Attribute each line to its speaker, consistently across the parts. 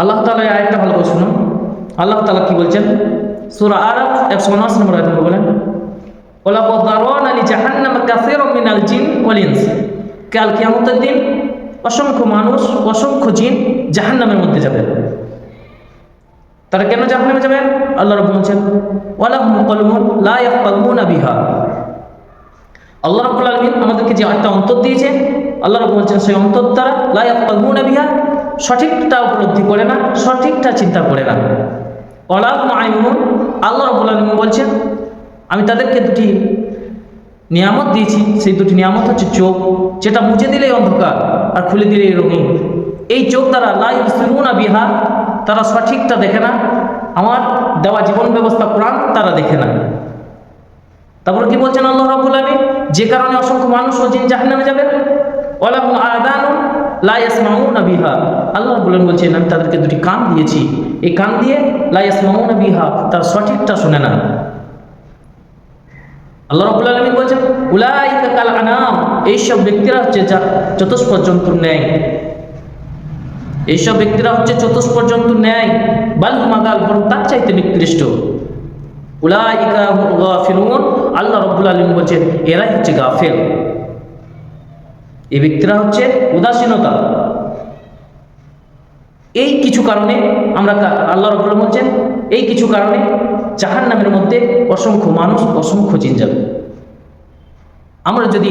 Speaker 1: আল্লাহ তালা আয়টা ভালো করে শুনুন। আল্লাহ তালা কি বলছেন? সুরা আরব একশো উনআশি নম্বর আয়াত বলেন ওলাকদ দারওয়ানা লি জাহান্নামা কাসীরাম মিনাল জিন ওয়াল ইনস। কাল কিয়ামতের দিন অসংখ্য মানুষ, অসংখ্য জিন জাহান্নামের মধ্যে যাবে। তারা কেন জাহান্নামে যাবে? আল্লাহ রাব্বুল বলছেন, ওয়ালাহুম কলমুন লা ইয়াফকাহুনা বিহা। আল্লাহ রাব্বুল আলামিন আমাদেরকে যে একটা অন্তর দিয়েছে, আল্লাহ রাব্বুল বলছেন, সেই অন্তর দ্বারা লা ইয়াফকাহুনা বিহা সঠিকটা উপলব্ধি করে না, সঠিকটা চিন্তা করে না। ওয়ালাহুম আইনুন আল্লাহ রাব্বুল আলামিন বলছেন, আমি তাদেরকে দুটি নিয়ামত দিয়েছি, সেই দুটি নিয়ামত হচ্ছে চোখ, যেটা মুছে দিলেই অন্ধকার আর খুলে দিলেই রঙিন। এই চোখ দ্বারা লাই না বিহার তারা সঠিকটা দেখে না, আমার দেওয়া জীবন ব্যবস্থা কোরআন তারা দেখে না। তারপরে কি বলছেন আল্লাহ রাবুল আলমী যে কারণে অসংখ্য মানুষ ও জিন জাহান্নামে যাবে ওলাহুম আদানু লা ইয়াসমাউনা বিহা। আল্লাহ আলামিন বলছেন, আমি তাদেরকে দুটি কান দিয়েছি। এই কান দিয়ে লা ইয়াসমাউনা বিহা, তার সঠিকটা শুনে না আল্লাহ রাব্বুল আলামিন বলছেন, উলাইকা কাল আনাম। এইসব ব্যক্তিরা হচ্ছে যা চতুষ্পদ জন্তুর ন্যায়। এইসব ব্যক্তিরা হচ্ছে চতুষ্পদ জন্তুর ন্যায়। বাল বরং তার চাইতে নিকৃষ্ট। উলাইকা গাফিলুন। আল্লাহ রাব্বুল আলামিন বলছেন, এরাই হচ্ছে গাফেল। এই ব্যক্তিরা হচ্ছে উদাসীনতা। এই কিছু কারণে আমরা আল্লাহ রব বলছেন, এই কিছু কারণে জাহান নামের মধ্যে অসংখ্য মানুষ, অসংখ্য জিন যাবে। আমরা যদি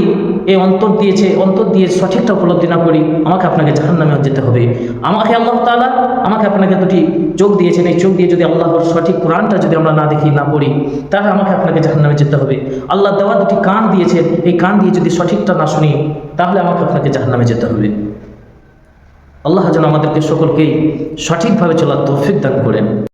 Speaker 1: এই অন্তর দিয়েছে, অন্তর দিয়ে সঠিকটা উপলব্ধি না করি, আমাকে আপনাকে জাহান নামে যেতে হবে। আমাকে আল্লাহ তাআলা, আমাকে আপনাকে দুটি চোখ দিয়েছেন। এই চোখ দিয়ে যদি আল্লাহর সঠিক কোরআনটা যদি আমরা না দেখি, না পড়ি, তাহলে আমাকে আপনাকে জাহান নামে যেতে হবে। আল্লাহ দেওয়া দুটি কান দিয়েছেন। এই কান দিয়ে যদি সঠিকটা না শুনি, তাহলে আমাকে আপনাকে জাহান নামে যেতে হবে। আল্লাহ যেন আমাদেরকে সকলকেই সঠিকভাবে চলার তৌফিক দান করেন।